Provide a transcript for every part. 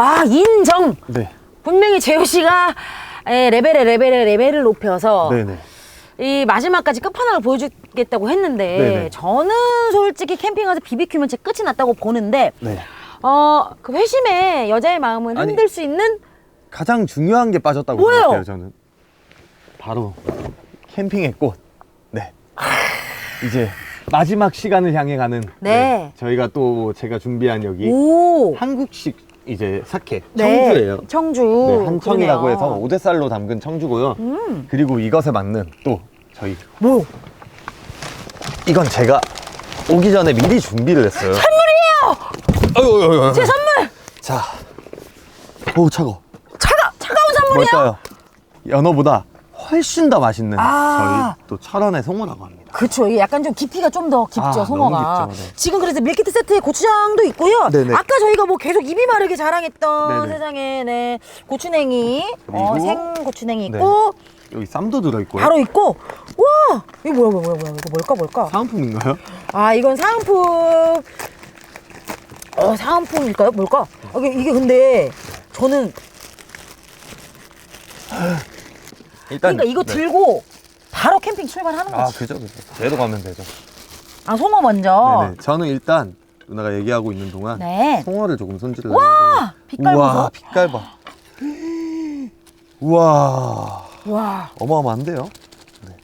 아 인정. 네. 분명히 재호 씨가 에, 레벨에 레벨에 레벨을 높여서 네네. 이 마지막까지 끝판왕을 보여주겠다고 했는데 네네. 저는 솔직히 캠핑 가서 비비큐면 제 끝이 났다고 보는데 네. 어그 회심에 여자의 마음은 아니, 흔들 수 있는 가장 중요한 게 빠졌다고 뭐예요? 생각해요, 저는. 바로 캠핑의 꽃. 네. 이제 마지막 시간을 향해 가는 네. 저희가 또 제가 준비한 여기 오 한국식 이제 사케 네, 청주예요. 청주 네, 한청이라고 그러네요. 해서 오대살로 담근 청주고요. 음. 그리고 이것에 맞는 또 저희 뭐 이건 제가 오기 전에 미리 준비를 했어요. 선물이에요. 어유, 어유, 어유. 제 선물 자, 오 차고. 차가 차가운 선물이야. 뭘까요? 연어보다 훨씬 더 맛있는 아. 저희 또 철원의 송어라고 합니다. 그렇죠. 이게 약간 좀 깊이가 좀 더 깊죠, 아, 송어가. 너무 깊죠, 네. 지금 그래서 밀키트 세트에 고추장도 있고요. 네네. 아까 저희가 뭐 계속 입이 마르게 자랑했던 네네. 세상에 네, 고추냉이, 어, 그리고- 생 고추냉이 네. 있고 여기 쌈도 들어있고요. 바로 있고 와 이거 뭐야 뭐야 뭐야 뭐야 이거 뭘까 뭘까? 사은품인가요? 아 이건 사은품. 어 사은품일까요? 뭘까? 아, 이게, 이게 근데 저는 일단 그러니까 이거 네. 들고 바로 캠핑 출발하는 아 거지. 그죠 그죠. 제로 가면 되죠. 아 송어 먼저. 네네. 저는 일단 누나가 얘기하고 있는 동안 네. 송어를 조금 손질을 와, 빛깔 우와 보소. 빛깔 봐. 우와 와. 어마어마한데요. 네.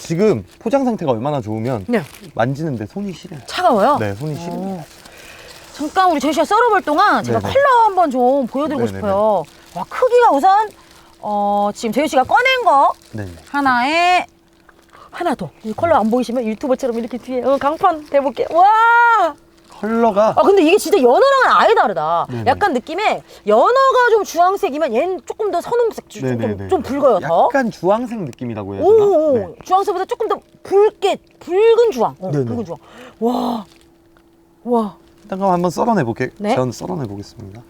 지금 포장 상태가 얼마나 좋으면 네. 만지는데 손이 시려요. 차가워요? 네 손이 시립니다. 어. 잠깐 우리 제시가 썰어볼 동안 제가 네네. 컬러 한번 좀 보여드리고 네네네. 싶어요. 와 크기가 우선 어 지금 제시 씨가 꺼낸 거 네네. 하나에 하나 더. 이 컬러 안 보이시면 유튜버처럼 이렇게 뒤에 어, 강판 대볼게. 와. 컬러가 아 근데 이게 진짜 연어랑은 아예 다르다. 네네. 약간 느낌에 연어가 좀 주황색이면 얘는 조금 더 선홍색, 좀, 좀, 네네네. 좀 붉어요 더. 약간 주황색 느낌이라고 해야 되나? 오, 네. 주황색보다 조금 더 붉게 붉은 주황. 어, 네네. 붉은 주황. 와. 와. 일단 그럼 한번 썰어내 볼게. 네. 전 썰어내 보겠습니다.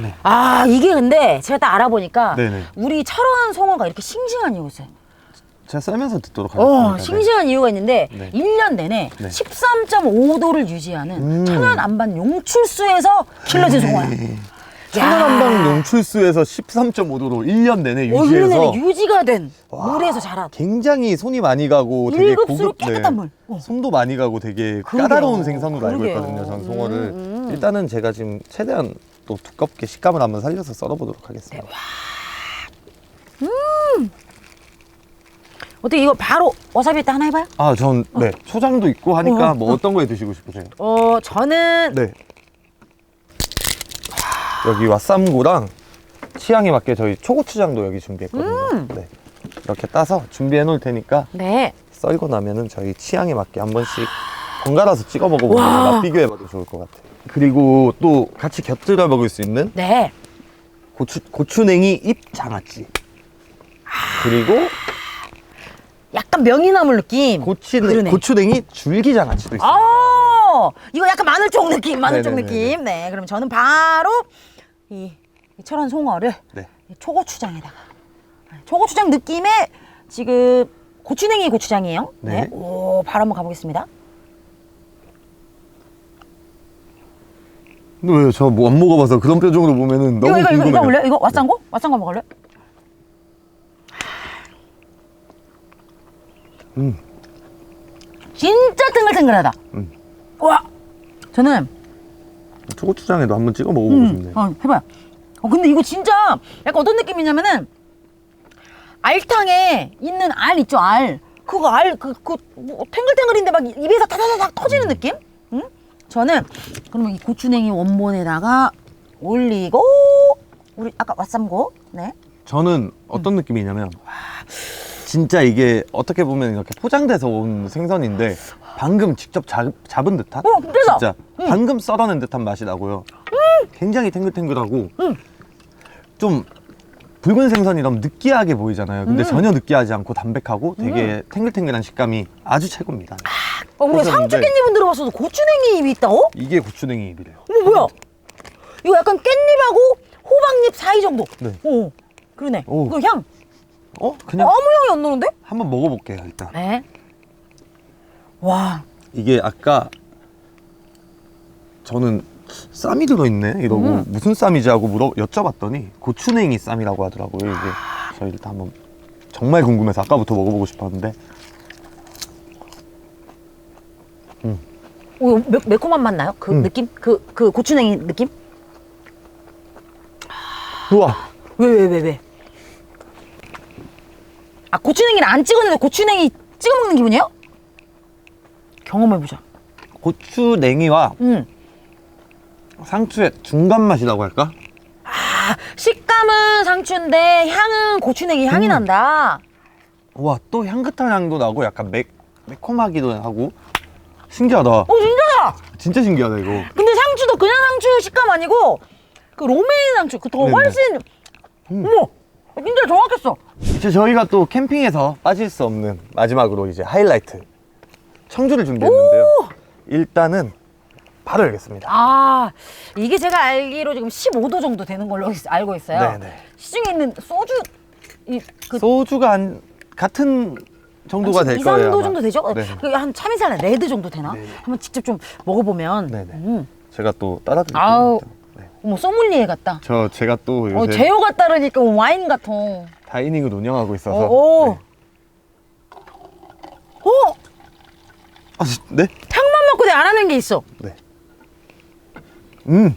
네. 아 이게 근데 제가 딱 알아보니까 네네. 우리 철원 송어가 이렇게 싱싱한 있어요. 제가 썰면서 듣도록 하겠습니다. 어, 싱싱한 이유가 있는데 네. 일 1년 내내 네. 13.5도를 유지하는 음. 천연 안반 용출수에서 길러진 송어야. 네. 천연한방 용출수에서 13.5도로 1년 내내 어, 1년 유지해서 내내 유지가 된 와, 물에서 자란 굉장히 손이 많이 가고 되게 일급수로 고급 네. 깨끗한 물. 어. 손도 많이 가고 되게 그러게요. 까다로운 생선으로 알고 그러게요. 있거든요. 전 송어를 음, 음. 일단은 제가 지금 최대한 또 두껍게 식감을 한번 살려서 썰어보도록 하겠습니다. 어떻게 이거 바로 와사비에다 하나 해봐요? 아, 전 네, 초장도 있고 하니까 어, 뭐 어떤 거에 드시고 싶으세요? 어 저는 네. 여기 왓쌈고랑 취향에 맞게 저희 초고추장도 여기 준비했거든요. 음. 네. 이렇게 따서 준비해 놓을 테니까 네. 썰고 나면은 저희 취향에 맞게 한 번씩 번갈아서 찍어 먹어보면 와. 맛 비교해 봐도 좋을 것 같아요. 그리고 또 같이 곁들여 먹을 수 있는 네. 고추, 고추냉이 잎 장아찌. 그리고 약간 명이나물 느낌. 고추, 그러네. 고추냉이 줄기 장아찌도 있어요. 아, 이거 약간 마늘쪽 느낌, 마늘쪽 네네네네. 느낌. 네, 그럼 저는 바로 이, 이 철원 송어를 네. 이 초고추장에다가 초고추장 느낌의 지금 고추냉이 고추장이에요. 네. 네. 오, 바로 한번 가보겠습니다. 왜요? 저뭐 안 먹어봐서 그런 표정으로 보면은 너무 이거 이거 이거 궁금해요. 이거 올래? 이거 왓산고? 왓산고 먹을래? 음. 진짜 탱글탱글하다. 음. 와, 저는 초고추장에도 한번 찍어 먹어보고 음, 싶네요. 어, 해봐요. 어, 근데 이거 진짜 약간 어떤 느낌이냐면은 알탕에 있는 알 있죠, 알. 그거 알, 그, 그, 뭐, 탱글탱글인데 막 입에서 타다다닥 터지는 느낌? 응? 저는 그러면 이 고추냉이 원본에다가 올리고, 우리 아까 왓쌈고, 네. 저는 어떤 느낌이냐면 진짜 이게 어떻게 보면 이렇게 포장돼서 온 생선인데 방금 직접 잡, 잡은 듯한 어, 그래서. 진짜 응. 방금 썰어낸 듯한 맛이 나고요. 굉장히 탱글탱글하고 응. 좀 붉은 생선이라면 느끼하게 보이잖아요. 근데 음. 전혀 느끼하지 않고 담백하고 되게 탱글탱글한 식감이 아주 최고입니다. 어, 그래서 상추 깻잎은 들어봤어도 고추냉이 잎이 있다고? 이게 고추냉이 잎이래요. 어머, 뭐야? 이거 약간 깻잎하고 호박잎 사이 정도. 네. 어, 그러네. 오. 그 향. 어? 그냥 아무 향이 안 나는데? 한번 먹어볼게요 일단. 네. 와. 이게 아까 저는 쌈이 들어있네 이러고 음. 무슨 쌈이지 하고 물어 여쭤봤더니 고추냉이 쌈이라고 하더라고요 이게 그래서 일단 한번 정말 궁금해서 아까부터 먹어보고 싶었는데 오, 매, 매콤한 맛 나요? 그 음. 느낌? 그, 그 고추냉이 느낌? 우와 왜, 왜, 왜, 왜? 아, 고추냉이를 안 찍었는데 고추냉이 찍어 먹는 기분이에요? 경험해보자. 고추냉이와 음. 상추의 중간 맛이라고 할까? 아, 식감은 상추인데 향은 고추냉이 향이 음. 난다. 우와 또 향긋한 향도 나고 약간 매, 매콤하기도 하고 신기하다 오, 진짜다! 진짜 신기하다 이거 근데 상추도 그냥 상추 식감 아니고 그 로메인 상추 그 더 네네. 훨씬 음. 어머 진짜 정확했어. 이제 저희가 또 캠핑에서 빠질 수 없는 마지막으로 이제 하이라이트 청주를 준비했는데요 일단은 바로 열겠습니다 아 이게 제가 알기로 지금 15도 정도 되는 걸로 있- 알고 있어요. 네네. 시중에 있는 소주 이그 소주가 한 같은 정도가 될 2, 거예요 3도 아마. 정도 되죠? 네. 그 한 참이슬 레드 정도 되나? 네네. 한번 직접 좀 먹어보면. 네네. 음. 제가 또 따라드릴게요 아우. 네. 어머 소믈리에 같다. 저 제가 또 요새 어 제어 같다르니까 와인 같아. 다이닝을 운영하고 있어서 오. 오. 네. 아, 지- 네? 향만 맡고 내가 안 하는 게 있어. 네. 음.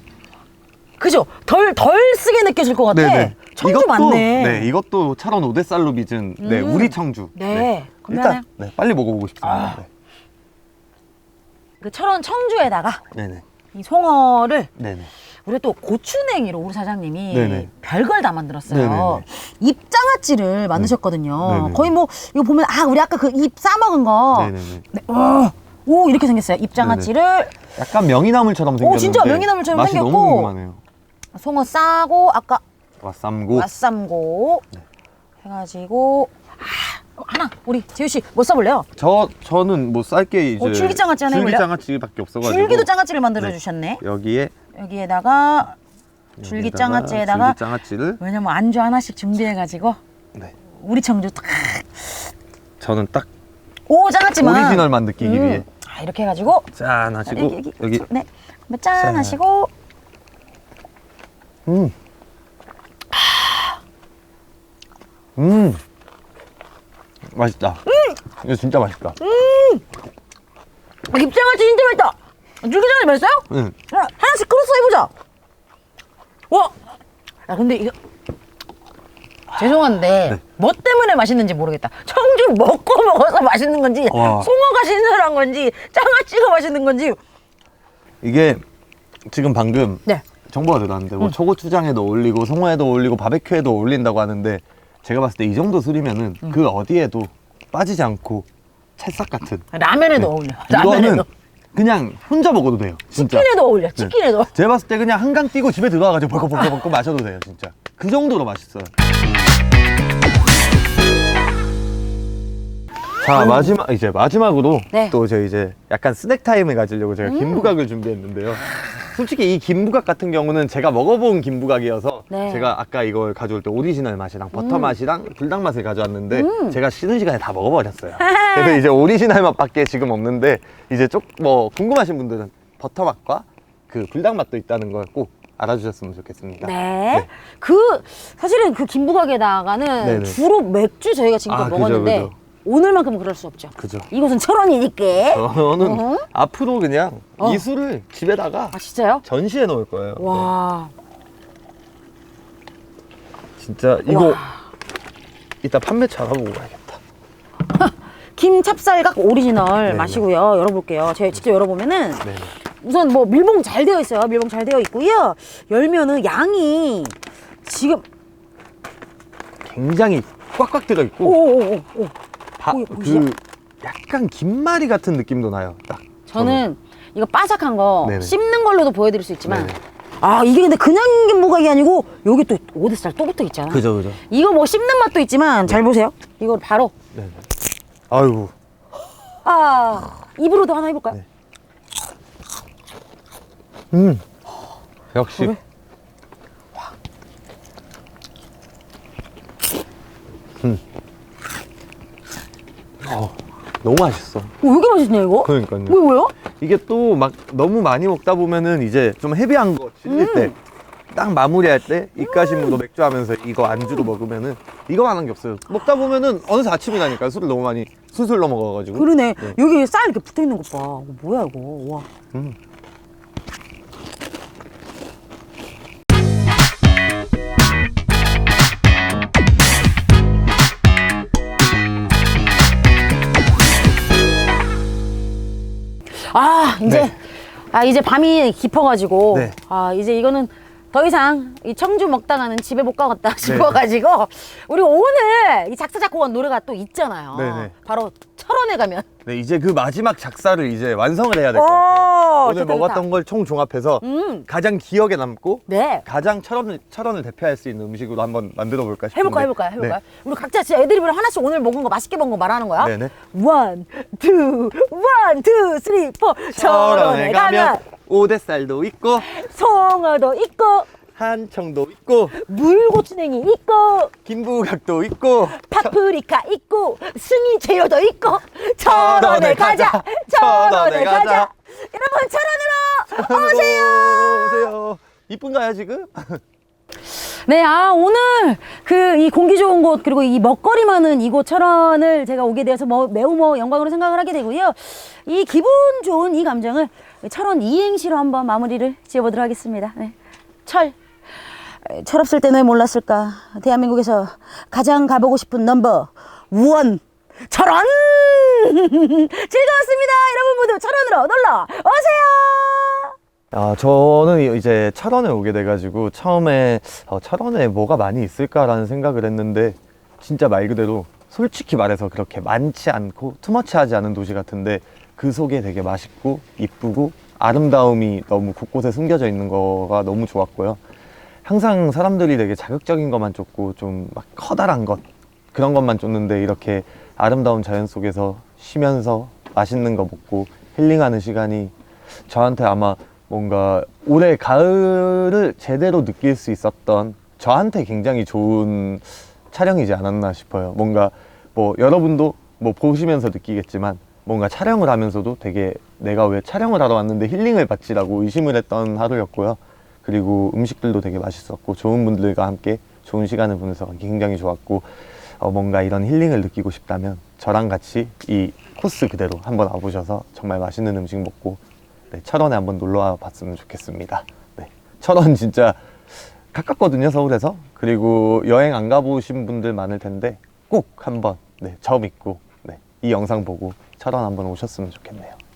그죠? 덜, 덜 쓰게 느껴질 것 같아. 네네. 청주 맞네. 네, 이것도 차론 오데살로 빚은 네, 음. 우리 청주. 네, 일단 건강해요. 네, 빨리 먹어보고 싶습니다. 아. 그 철원 청주에다가 네. 네네. 이 송어를 네네. 우리 또 고추냉이로 우리 사장님이 네네. 별걸 다 만들었어요. 네네네. 잎장아찌를 만드셨거든요. 네네. 거의 뭐 이거 보면 아 우리 아까 그잎 싸먹은 거. 네네네. 네. 어, 오 이렇게 생겼어요. 잎장아찌를 약간 명이나물처럼 생겼는데 진짜 명이나물처럼 맛이 생겼고. 너무 궁금하네요. 송어 싸고 아까 와쌈고 맛쌈고 네. 해가지고 아, 하나 우리 재유 씨뭐 써볼래요? 저 저는 뭐 쌀게 이제 어, 줄기장아찌 하나 해볼래요? 줄기장아찌밖에 없어가지고 줄기도 장아찌를 만들어 주셨네. 여기에 여기에다가 줄기 장아찌에다가 줄기장아찌를 왜냐면 안주 하나씩 준비해가지고 네. 우리 청주 딱 저는 딱 오 장아찌만 오리지널 맛 느끼기 음. 위해 아 이렇게 해가지고 짠 하시고 여기 여기, 여기 네 한번 짠 짠. 하시고 음. 음. 맛있다. 이거 진짜 맛있다. 아, 잎장아찌 진짜 맛있다. 줄기장아찌 맛있어요? 응. 야, 하나씩 크로스 해보자. 와, 야 근데 이거 죄송한데 네. 뭐 때문에 맛있는지 모르겠다. 청주 먹고 먹어서 맛있는 건지 와. 송어가 신선한 건지 장아찌가 맛있는 건지. 이게 지금 방금 네. 정보가 들어왔는데 뭐 초고추장에도 어울리고 송어에도 어울리고 바베큐에도 어울린다고 하는데 제가 봤을 때 이 정도 술이면은 음. 그 어디에도 빠지지 않고 찰싹 같은 라면에도 네. 어울려. 이거는 라면에도. 그냥 혼자 먹어도 돼요 진짜 치킨에도 어울려. 치킨에도. 제가 봤을 때 그냥 한강 뛰고 집에 들어가가지고 벌컥벌컥 벌컥 마셔도 돼요 진짜 그 정도로 맛있어요 자 마지막 이제 마지막으로 네. 또 저희 이제 약간 스낵 타임을 가지려고 제가 음. 김부각을 준비했는데요 솔직히 이 김부각 같은 경우는 제가 먹어본 김부각이어서 네. 제가 아까 이걸 가져올 때 오리지널 맛이랑 버터 음. 맛이랑 불닭 맛을 가져왔는데 음. 제가 쉬는 시간에 다 먹어버렸어요 그래서 이제 오리지널 맛밖에 지금 없는데 이제 쪽 뭐 궁금하신 분들은 버터 맛과 그 불닭 맛도 있다는 걸 꼭 알아주셨으면 좋겠습니다. 네. 그 사실은 그 김부각에다가는 네네. 주로 맥주 저희가 지금껏 아, 그죠, 먹었는데 그죠. 오늘만큼은 그럴 수 없죠. 그죠. 이곳은 철원이니까. 저는 어허. 앞으로 그냥 어. 이 술을 집에다가 아 진짜요? 전시해 놓을 거예요. 와. 네. 진짜 이거 와. 이따 판매처 알아보고 가야겠다. 김 찹쌀각 오리지널 네네. 마시고요. 열어볼게요. 제가 직접 열어보면은 네. 우선 뭐 밀봉 잘 되어 있어요. 밀봉 잘 되어 있고요. 열면은 양이 지금 굉장히 꽉꽉 들어 있고 오오오오. 바- 오, 보이시죠? 그 약간 김말이 같은 느낌도 나요. 딱 저는 이거 바삭한 거 네네. 씹는 걸로도 보여드릴 수 있지만 네네. 아 이게 근데 그냥 김부각이 아니고 여기 또 오대살 또 붙어 있잖아. 그죠 그죠. 이거 뭐 씹는 맛도 있지만 잘 보세요. 이걸 바로 네. 아유 아 입으로도 하나 해볼까요? 네. 음 역시 그래? 어, 너무 맛있어. 어, 왜 이렇게 맛있냐 이거? 그러니까요. 왜 왜요? 이게 또 막 너무 많이 먹다 보면은 이제 좀 헤비한 거 질릴 때 딱 마무리할 때 입가심으로 맥주 하면서 이거 안주로 먹으면은 이거만 한 게 없어요. 먹다 보면은 어느새 아침이 나니까 술을 너무 많이 술술로 먹어가지고. 그러네. 네. 여기 쌀 이렇게 붙어 있는 것 봐. 이거 뭐야 이거? 와. 음. 이제 네. 아 이제 밤이 깊어가지고 네. 아 이제 이거는 더 이상 이 청주 먹다가는 집에 못 네. 가겠다 싶어가지고 우리 오늘 이 작사 작곡한 노래가 또 있잖아요. 네 네. 바로 철원에 가면. 네, 이제 그 마지막 작사를 이제 완성을 해야 될 것 같아요. 오늘 좋다, 먹었던 좋다. 걸 총 종합해서 음. 가장 기억에 남고 네. 가장 철원을, 철원을 대표할 수 있는 음식으로 한번 만들어 볼까 싶은데. 해볼까 해볼까요 해볼까 요? 우리 각자 진짜 애드립으로 하나씩 오늘 먹은 거 맛있게 먹은 거 말하는 거야. 네네. 원, 투, 원, 투, 쓰리, 포. 철원에 가면 오대살도 있고 송어도 있고 한청도 있고 물고추냉이 있고 김부각도 있고 파프리카 있고 승이 재료도 있고 철원에 가자 철원에 가자 여러분 철원으로 오세요 오세요. 이쁜가요 지금? 네, 아, 오늘 그 이 공기 좋은 곳 그리고 이 먹거리 많은 이곳 철원을 제가 오게 되어서 뭐 매우 뭐 영광으로 생각을 하게 되고요. 이 기분 좋은 이 감정을 철원 이행시로 한번 마무리를 지어보도록 하겠습니다. 네. 철. 에, 철 없을 때왜 몰랐을까? 대한민국에서 가장 가보고 싶은 넘버 원. 철원! 즐거웠습니다. 여러분 모두 철원으로 놀러 오세요! 아 저는 이제 철원에 오게 돼가지고 처음에 어, 철원에 뭐가 많이 있을까라는 생각을 했는데 진짜 말 그대로 솔직히 말해서 그렇게 많지 않고 투머치하지 않은 도시 같은데 그 속에 되게 맛있고 이쁘고 아름다움이 너무 곳곳에 숨겨져 있는 거가 너무 좋았고요. 항상 사람들이 되게 자극적인 것만 쫓고 좀 막 커다란 것 그런 것만 쫓는데 이렇게 아름다운 자연 속에서 쉬면서 맛있는 거 먹고 힐링하는 시간이 저한테 아마 뭔가 올해 가을을 제대로 느낄 수 있었던 저한테 굉장히 좋은 촬영이지 않았나 싶어요. 뭔가 뭐 여러분도 뭐 보시면서 느끼겠지만 뭔가 촬영을 하면서도 되게 내가 왜 촬영을 하러 왔는데 힐링을 받지라고 의심을 했던 하루였고요. 그리고 음식들도 되게 맛있었고 좋은 분들과 함께 좋은 시간을 보내서 굉장히 좋았고 어, 뭔가 이런 힐링을 느끼고 싶다면 저랑 같이 이 코스 그대로 한번 와보셔서 정말 맛있는 음식 먹고 네, 철원에 한번 놀러 와 봤으면 좋겠습니다. 네, 철원 진짜 가깝거든요 서울에서 그리고 여행 안 가보신 분들 많을 텐데 꼭 한번 네, 저 믿고 네, 이 영상 보고 철원 한번 오셨으면 좋겠네요.